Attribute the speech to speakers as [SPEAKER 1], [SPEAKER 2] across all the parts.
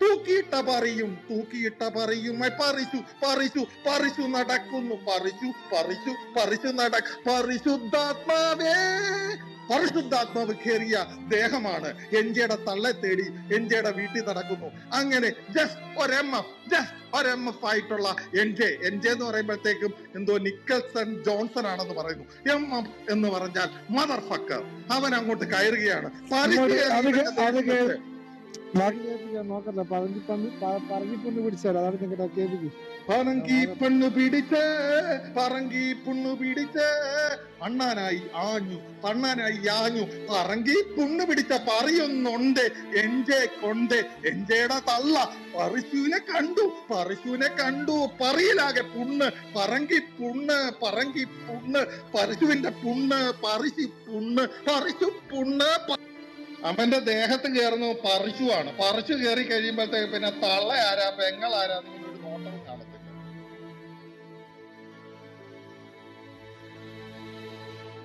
[SPEAKER 1] തൂക്കിയിട്ട പറയും തൂക്കിയിട്ട പറയും. പറിച്ചു പറിച്ചു പറിച്ചു നടക്കുന്നു. പറിച്ചു പറിച്ചു പറിച്ചു നട പരിശുദ്ധാത്മാവേ. പരിശുദ്ധാത്മാവ് കയറിയ ദേഹമാണ് എൻജയുടെ തള്ളെ തേടി എൻജയുടെ വീട്ടിൽ നടക്കുന്നു. അങ്ങനെ ജസ്റ്റ് ഒരു എം എഫ് ജസ്റ്റ് ഒരു എം എഫ് ആയിട്ടുള്ള എൻ ജെ എൻ ജെ എന്ന് പറയുമ്പോഴത്തേക്കും എന്തോ നിക്കൽസൺ ജോൺസൺ ആണെന്ന് പറയുന്നു. എം എഫ് എന്ന് പറഞ്ഞാൽ മദർ ഫക്കർ അവൻ അങ്ങോട്ട് കയറുകയാണ്. പറങ്കി പെണ്ണു പിടിച്ച് പറങ്കി പുണ്ണു പിടിച്ച്. അണ്ണാനായി ആഞ്ഞു പണ്ണാനായി ആഞ്ഞു. പറങ്കി പുണ്ണു പിടിച്ച പറയൊന്നുണ്ട്. എൻജെ കൊണ്ട് എൻജയുടെ തള്ള. പറിശുവിനെ കണ്ടു പറിശുവിനെ കണ്ടു. പറയിലാകെ പുണ്ണ് പറങ്കി പുണ്ണ് പറങ്കി പുണ്ണ്. പറിശുവിന്റെ പുണ്ണ് പറിശി പുണ്ണ് പറിശു പുണ്ണ് അവന്റെ ദേഹത്ത് കയറുന്നു പറിച്ചുവാണ്. പറിച്ചു കയറി കഴിയുമ്പോഴത്തേക്ക് പിന്നെ തള്ള ആരാ പെങ്ങൾ ആരാ ഒരു നോട്ടം കാണത്തില്ല.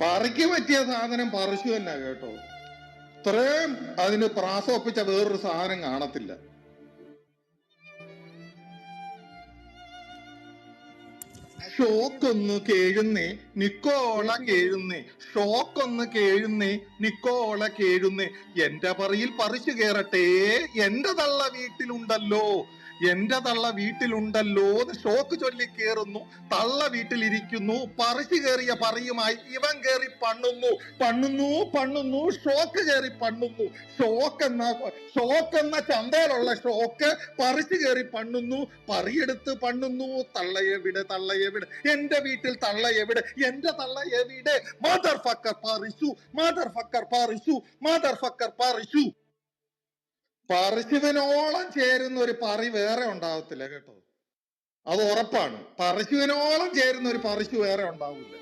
[SPEAKER 1] പറിക്ക് പറ്റിയ സാധനം പറിച്ചു തന്നെ കേട്ടോ. ഇത്രയും അതിന് പ്രാസം ഒപ്പിച്ച വേറൊരു സാധനം കാണത്തില്ല. ഷോക്കൊന്ന് കേഴുന്നേ നിക്കോള കേഴുന്നേ ഷോക്കൊന്ന് കേഴുന്നേ നിക്കോള കേഴുന്നേ. എന്റെ പറയിൽ പറിച്ചു കേറട്ടെ എന്റെ തള്ള വീട്ടിലുണ്ടല്ലോ എന്റെ തള്ള വീട്ടിലുണ്ടല്ലോ എന്ന് ഷോക്ക് ചൊല്ലി കേറുന്നു. തള്ള വീട്ടിലിരിക്കുന്നു പറിച്ചു കയറിയ പറയുമായി ഇവൻ കേറി പണ്ണുന്നു. പണ്ണുന്നു പണ്ണുന്നു ഷോക്ക് കേറി പണ്ണുന്നു. ഷോക്ക് എന്ന ഷോക്ക് എന്ന ചന്തയിലുള്ള ഷോക്ക് പറിച്ചു കയറി പണ്ണുന്നു പറിയെടുത്ത് പണ്ണുന്നു. തള്ളയെവിടെ തള്ളയെവിടെ എന്റെ വീട്ടിൽ തള്ള എവിടെ? എന്റെ തള്ള എവിടെ? മദർ ഫക്കർ പറിച്ചു. മദർ ഫക്കർ പറിച്ചു. മദർ ഫക്കർ പറിച്ചു. പറിശുവിനോളം ചേരുന്ന ഒരു പറി വേറെ ഉണ്ടാവത്തില്ല കേട്ടോ. അത് ഉറപ്പാണ്. പറിശുവിനോളം ചേരുന്ന ഒരു പറശു വേറെ ഉണ്ടാവില്ല.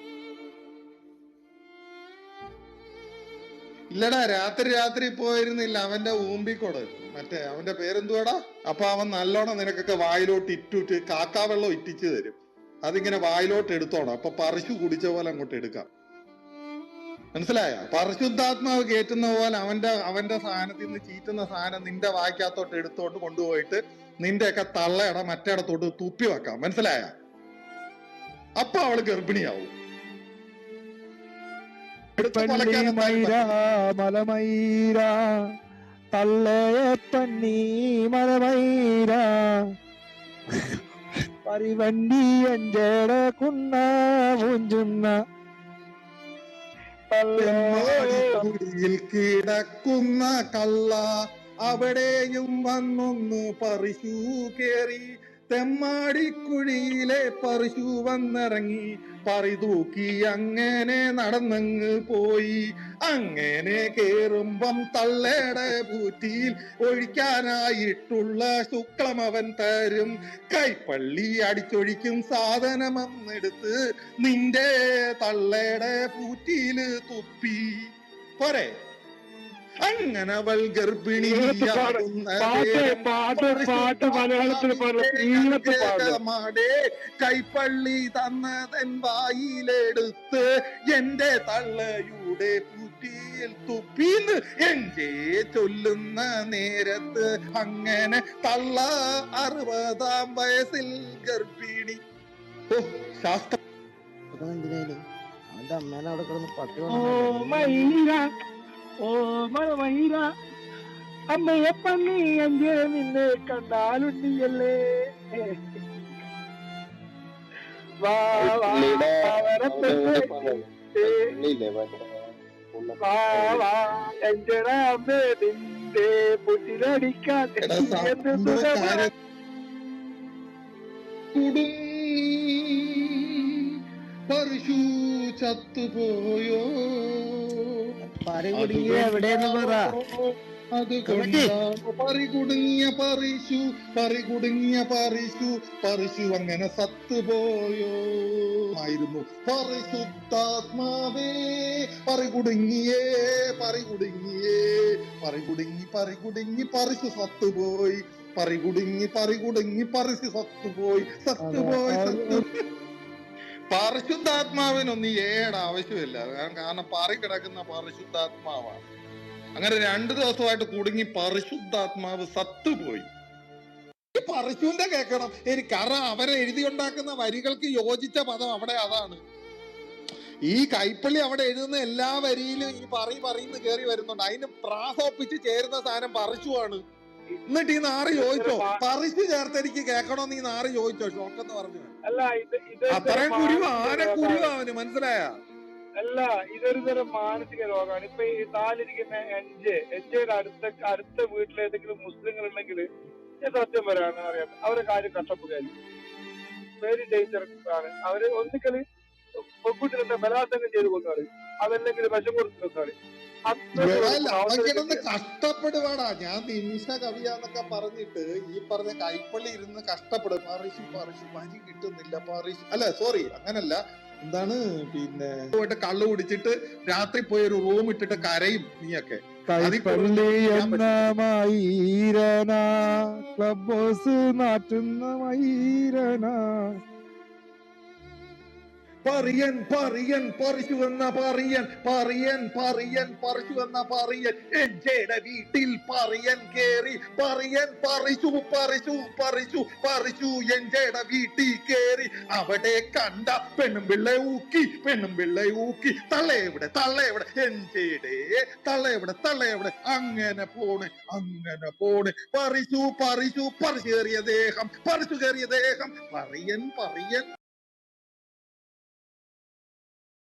[SPEAKER 1] ഇല്ലടാ രാത്രി രാത്രി പോയിരുന്നില്ല. അവന്റെ ഊമ്പിക്കൊട. മറ്റേ അവന്റെ പേരെന്തുവാടാ? അപ്പൊ അവൻ നല്ലോണം നിനക്കൊക്കെ വായിലോട്ട് ഇറ്റുറ്റ് കാക്കാവെള്ളം ഇറ്റിച്ചു തരും. അതിങ്ങനെ വായിലോട്ട് എടുത്തോണം. അപ്പൊ പറശു കുടിച്ച പോലെ അങ്ങോട്ട് എടുക്കാം. മനസ്സിലായ? പരിശുദ്ധാത്മാവ് കയറ്റുന്ന പോലെ അവന്റെ അവന്റെ സാധനത്തിൽ നിന്ന് ചീറ്റുന്ന സാധനം നിന്റെ വായിക്കകത്തോട്ട് എടുത്തോണ്ട് കൊണ്ടുപോയിട്ട് നിന്റെയൊക്കെ തള്ളയുടെ മറ്റേടത്തോട്ട് തുപ്പി വെക്കാം. മനസ്സിലായ? അപ്പൊ അവൾ ഗർഭിണിയാവും. മലമൈരാ
[SPEAKER 2] മൈര മലമൈര തള്ളയെ പണ്ണി പരിവണ്ടി അഞ്ചട കുന്ന പൂഞ്ചുന്ന.
[SPEAKER 1] പള്ളിയിൽ കിടക്കുന്ന കള്ള അവിടെയും വന്നൊന്ന് പറിച്ചു കേറി. തെമ്മാടിക്കുഴിയിലെ പറിശു വന്നിറങ്ങി പറി തൂക്കി അങ്ങനെ നടന്നങ്ങ് പോയി. അങ്ങനെ കേറുമ്പം തള്ളേടെ പൂറ്റിയിൽ ഒഴിക്കാനായിട്ടുള്ള ശുക്ലം അവൻ തരും. കൈപ്പള്ളി അടിച്ചൊഴിക്കും സാധനമെന്നെടുത്ത് നിന്റെ തള്ളേടെ പൂറ്റിയിൽ തുപ്പി. പോരെ? അങ്ങനെ അവൾ
[SPEAKER 2] ഗർഭിണി
[SPEAKER 1] മാടേ കൈപ്പള്ളി തന്നതൻ വായിലെടുത്ത് എന്റെ തള്ളയുടെ കുറ്റിയിൽ തുപ്പിന്ന് എന്റെ ചൊല്ലുന്ന നേരത്ത് അങ്ങനെ തള്ള അറുപതാം വയസ്സിൽ ഗർഭിണി ഓ ശാസ്ത്ര
[SPEAKER 3] എന്തിനായാലും അവന്റെ അമ്മേനെ അവിടെ കിടന്ന് പട്ടി
[SPEAKER 2] ഓ മലമൈര അമ്മയെ പന്നി അഞ്ചേ നിന്നെ കണ്ടാലുണ്ടിയല്ലേ നിന്റെ പുറ്റിലടിക്കാൻ എന്ത്
[SPEAKER 1] പറിശു ചത്തുപോയോ?
[SPEAKER 3] പരകുടുങ്ങി എവിടെയെന്ന് പറ.
[SPEAKER 1] അതുകൊണ്ടാണ് പരികുടുങ്ങിയ പറിശു പരികുടുങ്ങിയ പറിശു പറിശു അങ്ങനെ സത്തുപോയോ. ആയിരുന്നു. പരിശുദ്ധാത്മാവേ പരികുടുങ്ങിയേ പരികുടുങ്ങിയേ പരികുടുങ്ങി പരികുടുങ്ങി പറിശു സത്തുപോയി. പരികുടുങ്ങി പരികുടുങ്ങി പറിശു സത്തുപോയി. സത്തുപോയി സത്തു പരിശുദ്ധാത്മാവിനൊന്നും ഏടെ ആവശ്യമില്ല. കാരണം കിടക്കുന്ന പരിശുദ്ധാത്മാവാണ്. അങ്ങനെ രണ്ടു ദിവസമായിട്ട് കുടുങ്ങി പരിശുദ്ധാത്മാവ് സത്തുപോയി. പറിശുവിന്റെ കേൾക്കണം. എനിക്ക് കാരണം അവരെ എഴുതിയുണ്ടാക്കുന്ന വരികൾക്ക് യോജിച്ച പദം അവിടെ അതാണ്. ഈ കൈപ്പള്ളി അവിടെ എഴുതുന്ന എല്ലാ വരിയിലും ഈ പറയും പറയുന്നു കയറി വരുന്നുണ്ട്. അതിന് പ്രാസോപ്പിച്ച് ചേരുന്ന സാധനം പറിച്ചുവാണ് എന്നിട്ട് ഈ നാറ് ചോദിച്ചോ? പറിച്ചു ചേർത്ത് എനിക്ക് കേൾക്കണോന്ന് ഈ നാറ് ചോദിച്ചോ? ഷോക്കെന്ന് പറഞ്ഞു. അത്രയും കുരുവ ആരെ കുരുവാന് മനസ്സിലായ?
[SPEAKER 4] അല്ല ഇതൊരു തരം മാനസിക രോഗമാണ്. ഇപ്പൊ ഈ താലിരിക്കുന്ന എൻജെ എൻജയുടെ അടുത്ത അടുത്ത വീട്ടിലേതെങ്കിലും മുസ്ലിങ്ങൾ ഉണ്ടെങ്കിൽ ഞാൻ സത്യം പറയാന്ന് അറിയാം. അവരെ കാര്യം കഷ്ടപ്പെടുകയായിരിക്കും. വെരി ഡേഞ്ചറസ് ആണ് അവർ ഒന്നിക്കൽ പെൺകുട്ടികളുടെ ബലാത്സംഗം ചെയ്ത് കൊന്നാണ് അതല്ലെങ്കിൽ വിഷം കൊടുത്ത്
[SPEAKER 1] കിടന്ന് കഷ്ടപ്പെടുവാടാ. ഞാൻ നിമിഷ കവിയാന്നൊക്കെ പറഞ്ഞിട്ട് ഈ പറഞ്ഞ കൈപ്പള്ളി ഇരുന്ന് കഷ്ടപ്പെടും. പറിശു പറിശു വരി കിട്ടുന്നില്ല പറിശു. അല്ല സോറി അങ്ങനല്ല. എന്താണ് പിന്നെ പോയിട്ട് കള്ള് കുടിച്ചിട്ട് രാത്രി പോയി ഒരു റൂം ഇട്ടിട്ട് കരയും നീയൊക്കെ.
[SPEAKER 2] ക്ലബ്ബോസ് ക്ലബ് ഹൗസ് നാട്ടുന്ന മൈരന.
[SPEAKER 1] പറയൻ പറയൻ പറിച്ചു എന്ന പറയൻ പറയൻ പറയൻ പറിച്ചു എന്ന പറയൻ. എന്റെ വീട്ടിൽ പറയൻ കേറി പറയൻ പറിച്ചു പറിച്ചു പറിച്ചു പറിച്ചു എന്റെ വീട്ടിൽ കേറി. അവിടെ കണ്ട പെണ്ണും പിള്ള ഊക്കി പെണ്ണും പിള്ള ഊക്കി. തള്ളയെവിടെ തള്ളയെവിടെ എന്റെ തള്ളയെവിടെ തള്ളയെവിടെ അങ്ങനെ പോണ് അങ്ങനെ പോണ്. പറിച്ചു പറിച്ചു പറിച്ചു കയറിയ ദേഹം പറിച്ചു കയറിയ ദേഹം. പറയൻ പറയൻ.